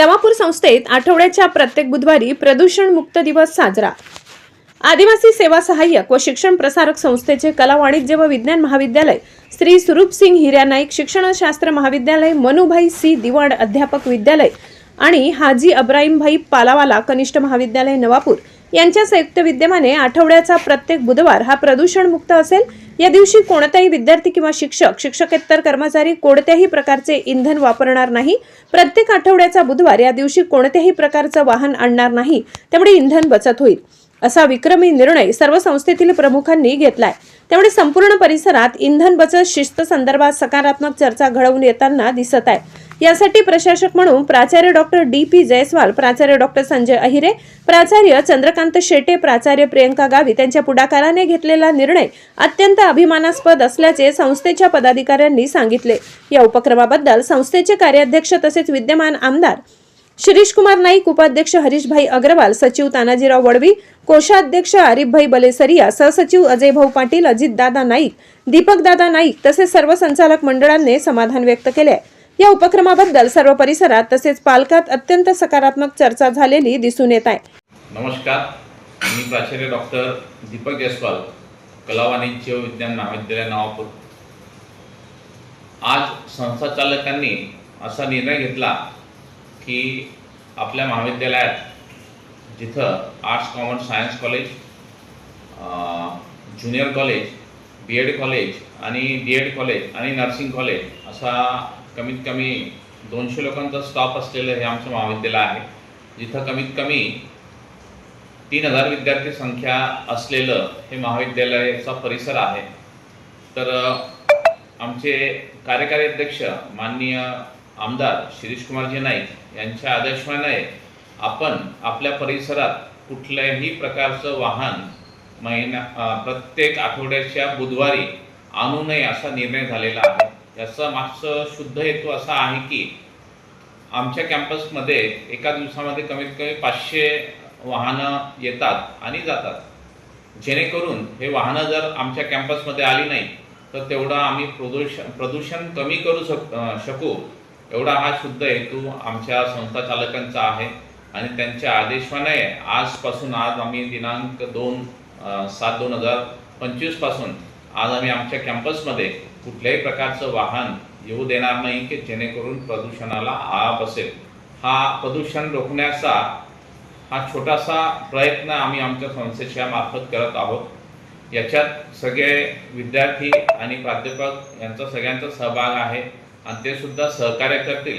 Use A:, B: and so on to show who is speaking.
A: दमापूर संस्थेत आठवड्याच्या प्रत्येक बुधवारी प्रदूषण मुक्त दिवस साजरा. आदिवासी सेवा सहाय्यक व शिक्षण प्रसारक संस्थेचे कला वाणिज्य व विज्ञान महाविद्यालय श्री सुरूप सिंग हिर्या नाईक शिक्षणशास्त्र महाविद्यालय मनुभाई सी दिवाण अध्यापक विद्यालय आणि हाजी अब्राहिमभाई पालावाला कनिष्ठ महाविद्यालय नवापूर यांच्या संयुक्त विद्यमाने आठवड्याचा प्रत्येक बुधवार हा प्रदूषण मुक्त असेल या दिवशी कोणताही विद्यार्थी किंवा शिक्षक शिक्षकेतर कर्मचारी कोणत्याही प्रकारचे इंधन वापरणार नाही. प्रत्येक आठवड्याचा बुधवार या दिवशी कोणत्याही प्रकारचं वाहन आणणार नाही. त्यामुळे इंधन बचत होईल. असा विक्रमी निर्णय सर्व संस्थेतील प्रमुखांनी घेतलाय. त्यामुळे संपूर्ण परिसरात इंधन बचत शिस्त संदर्भात सकारात्मक चर्चा घडवून येताना दिसत आहे. यासाठी प्रशासक म्हणून प्राचार्य डॉक्टर डी पी जयस्वाल प्राचार्य डॉक्टर संजय अहिरे प्राचार्य चंद्रकांत शेटे प्राचार्य प्रियंका गावित यांच्या पुढाकाराने घेतलेला निर्णय अत्यंत अभिमानास्पद असल्याचे संस्थेच्या पदाधिकाऱ्यांनी सांगितले या उपक्रमाबद्दल संस्थेचे कार्याध्यक्ष तसेच विद्यमान आमदार शिरीष कुमार नाईक उपाध्यक्ष हरीशभाई अग्रवाल सचिव तानाजीराव वडवी कोषाध्यक्ष आरिफभाई बलेसरिया सहसचिव अजयभाऊ पाटील अजितदादा नाईक दीपकदादा नाईक तसेच सर्व संचालक मंडळांनी समाधान व्यक्त केले आहे. या उपक्रमाबद्दल सर्व परिसरात तसेच पालकात अत्यंत सकारात्मक चर्चा झालेली दिसून येत आहे.
B: नमस्कार. मी प्राचार्य डॉक्टर दीपक जयस्वाल कला वाणिज्य विज्ञान महाविद्यालय नवापूर. आज संस्थाचालकांनी असा निर्णय घेतला की आपल्या महाविद्यालयात जिथं arts commerce science college junior college B Ed college आणि डी एड कॉलेज आणि नर्सिंग कॉलेज असा कमीत कमी दोनशे लोकांचा स्टॉप असलेलं हे आमचं महाविद्यालय आहे. जिथं कमीत कमी तीन हजार विद्यार्थी संख्या असलेलं हे महाविद्यालयाचा परिसर आहे. तर आमचे कार्यकारी अध्यक्ष माननीय आमदार शिरीषकुमारजी नाईक यांच्या आदेशाने आपण आपल्या परिसरात कुठल्याही प्रकारचं वाहन महिना प्रत्येक आठवड्याच्या बुधवारी आणू नये असा निर्णय झालेला आहे. याचा मागचं शुद्ध हेतू असा आहे की आमच्या कॅम्पसमध्ये एका दिवसामध्ये कमीत कमी पाचशे वाहनं येतात आणि जातात. जेणेकरून हे वाहनं जर आमच्या कॅम्पसमध्ये आली नाही तर तेवढं आम्ही प्रदूषण प्रदूषण कमी करू शक शकू. एवढा हा शुद्ध हेतू आमच्या संस्था चालकांचा आहे आणि त्यांच्या आदेशाने आजपासून आज आम्ही दिनांक दोन सात दोन हजार पंचवीसपासून आज आम्ही आमच्या कॅम्पसमध्ये कुठल्याही प्रकारचं वाहन येऊ देणार नाही की जेणेकरून प्रदूषणाला आळा बसेल. हा प्रदूषण रोखण्याचा हा छोटासा प्रयत्न आम्ही आमच्या संस्थेच्या मार्फत करत आहोत. याच्यात सगळे विद्यार्थी आणि प्राध्यापक यांचा सगळ्यांचा सहभाग आहे आणि ते सुद्धा सहकार्य करतील.